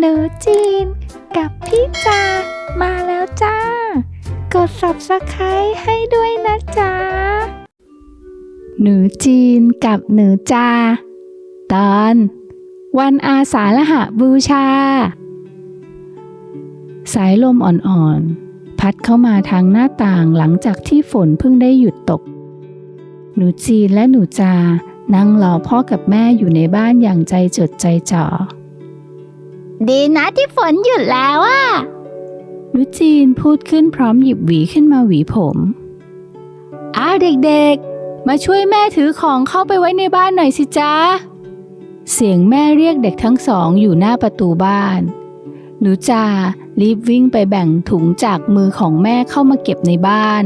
หนูจีน กับพี่จามาแล้วจ้า กด subscribe ให้ด้วยนะจ๊ะ หนูจีนกับหนูจา ตอน วันอาสาฬหบูชา สายลมอ่อนๆ พัดเข้ามาทางหน้าต่างหลังจากที่ฝนเพิ่งได้หยุดตก หนูจีนและหนูจานั่งรอพ่อกับแม่อยู่ในบ้านอย่างใจจดใจจ่อ ดีนะที่ฝนหยุดแล้วอะหนูจีนพูดขึ้นพร้อมหยิบหวีขึ้นมาหวีผมอ้าเด็กๆ มาช่วยแม่ถือของเข้าไปไว้ในบ้านหน่อยสิจ๊ะเสียงแม่เรียกเด็กทั้งสองอยู่หน้าประตูบ้าน หนูจารีบวิ่งไปแบ่งถุงจากมือของแม่เข้ามาเก็บในบ้าน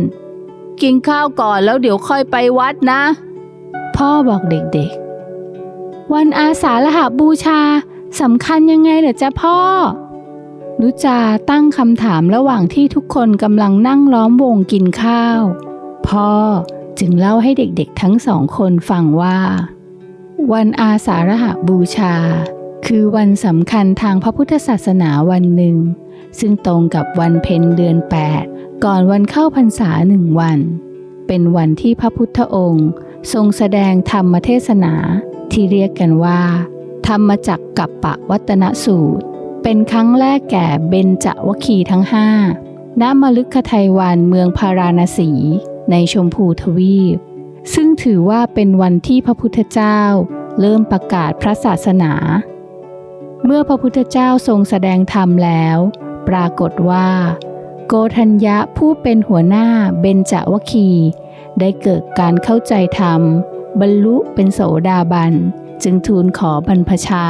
กินข้าวก่อนแล้วเดี๋ยวค่อยไปวัดนะ พ่อบอกเด็กๆ วันอาสาฬหบูชา สำคัญยังไงเหรอจ๊ะพ่อ นุจาตั้งคำถามระหว่างที่ทุกคนกำลังนั่งล้อมวงกินข้าว พ่อจึงเล่าให้เด็กๆทั้งสองคนฟังว่า วันอาสาฬหบูชา คือวันสำคัญทางพระพุทธศาสนาวันหนึ่ง ซึ่งตรงกับวันเพ็ญเดือน 8 ก่อนวันเข้าพรรษาหนึ่งวัน เป็นวันที่พระพุทธองค์ ทรงแสดงธรรมเทศนาที่เรียกกันว่า ธรรมจักกับปะวัตนสูตร เป็นครั้งแรกแก่เบญจวคีทั้งห้าณมลึกคไทยวันเมืองพาราณสี ในชมพูทวีป ซึ่งถือว่าเป็นวันที่พระพุทธเจ้า เริ่มประกาศพระศาสนา เมื่อพระพุทธเจ้าทรงแสดงธรรมแล้ว ปรากฏว่า โกธัญญะผู้เป็นหัวหน้าเบญจวคี ได้เกิดการเข้าใจธรรม บรรลุเป็นโสดาบัน จึงทูลขอบรรพชา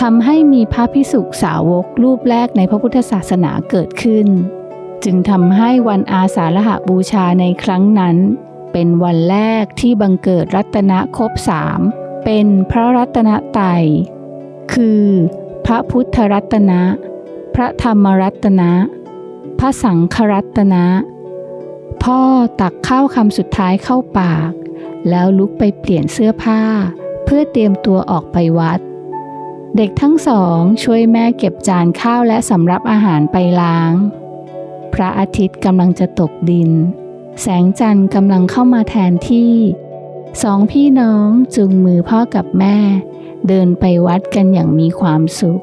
ทำให้มีพระพิสุสาวกรูปแรกในพระพุทธศาสนาเกิดขึ้น จึงทำให้วันอาสาฬหบูชาในครั้งนั้น เป็นวันแรกที่บังเกิดรัตนครบสามเป็นพระรัตนไตรัยคือ พระพุทธรัตนะ พระธรรมรัตนะ พระสังฆรัตนะ พ่อตักข้าวคำสุดท้ายเข้าปาก แล้วลุกไปเปลี่ยนเสื้อผ้า พื่อเตรียมตัวออกไปวัด เด็กทั้งสองช่วยแม่เก็บจานข้าวและสำรับอาหารไปล้าง พระอาทิตย์กำลังจะตกดิน แสงจันทร์กำลังเข้ามาแทนที่ สองพี่น้องจุงมือพ่อกับแม่ เดินไปวัดกันอย่างมีความสุข